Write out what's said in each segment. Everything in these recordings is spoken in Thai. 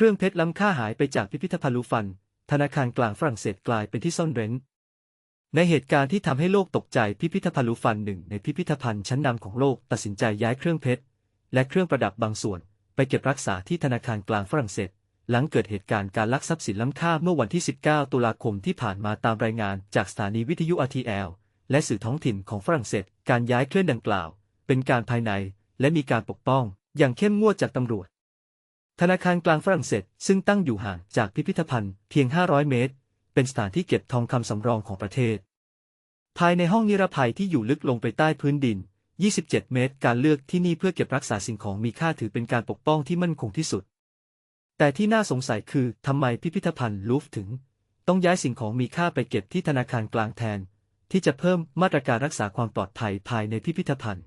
เครื่องเพชรล้ำค่าหายไปจากพิพิธภัณฑ์ลูฟัน ธนาคารกลางฝรั่งเศสกลายเป็นที่ซ่อนเร้น ในเหตุการณ์ที่ทำให้โลกตกใจพิพิธภัณฑ์ลูฟันหนึ่งในพิพิธภัณฑ์ชั้นนำของโลกตัดสินใจย้ายเครื่องเพชรและเครื่องประดับบางส่วน ไปเก็บรักษาที่ธนาคารกลางฝรั่งเศส หลังเกิดเหตุการณ์การลักทรัพย์สินล้ำค่าเมื่อวันที่ 19 ตุลาคมที่ผ่านมาตามรายงานจากสถานีวิทยุ RTL และสื่อท้องถิ่นของฝรั่งเศส การย้ายเคลื่อนดังกล่าว เป็นการภายในและมีการปกป้อง อย่างเข้มงวดจากตำรวจ ธนาคารกลางฝรั่งเศสซึ่งตั้งอยู่ห่างจากพิพิธภัณฑ์เพียง 500 เมตร เป็นสถานที่เก็บทองคำสำรองของประเทศ ภายในห้องนิรภัยที่อยู่ลึกลงไปใต้พื้นดิน 27 เมตร การเลือกที่นี่เพื่อเก็บรักษาสิ่งของมีค่าถือเป็นการปกป้องที่มั่นคงที่สุด แต่ที่น่าสงสัยคือทำไมพิพิธภัณฑ์ลูฟร์ถึง ต้องย้ายสิ่งของมีค่าไปเก็บที่ธนาคารกลางแทน ที่จะเพิ่มมาตรการรักษาความปลอดภัยภายในพิพิธภัณฑ์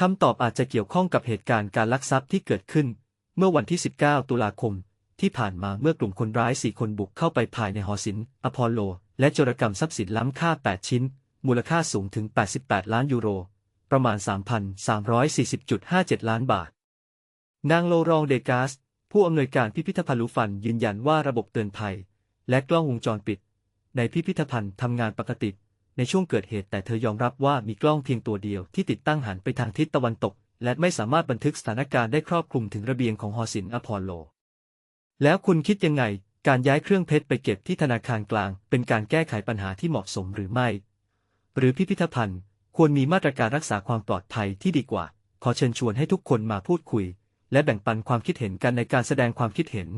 คำตอบอาจจะเกี่ยวข้องกับเหตุการณ์การลักทรัพย์ที่เกิดขึ้น เมื่อวันที่ 19 ตุลาคม ที่ผ่านมาเมื่อกลุ่มคนร้าย4คนบุกเข้าไปภายในหอศิลป์อพอลโล และโจรกรรมทรัพย์สินล้ำค่า 8 ชิ้น มูลค่าสูงถึง 88 ล้านยูโร ประมาณ 3,340.57 ล้านบาท นางโลรองเดกาส ผู้อำนวยการพิพิธภัณฑ์ลูฟันยืนยันว่าระบบเตือนภัย และกล้องวงจรปิด ในพิพิธภัณฑ์ทำงานปกติ ในช่วงเกิดเหตุแต่เธอยอมรับว่ามีกล้องเพียงตัวเดียวที่ติดตั้งหันไปทางทิศตะวันตก และไม่สามารถบันทึกสถานการณ์ได้ครอบคลุมถึงระเบียงของหอศิลป์อพอลโล แล้วคุณคิดยังไง การย้ายเครื่องเพชรไปเก็บที่ธนาคารกลาง เป็นการแก้ไขปัญหาที่เหมาะสมหรือไม่ หรือพิพิธภัณฑ์ ควรมีมาตรการรักษาความปลอดภัยที่ดีกว่า ขอเชิญชวนให้ทุกคนมาพูดคุย และแบ่งปันความคิดเห็นกันในการแสดงความคิดเห็น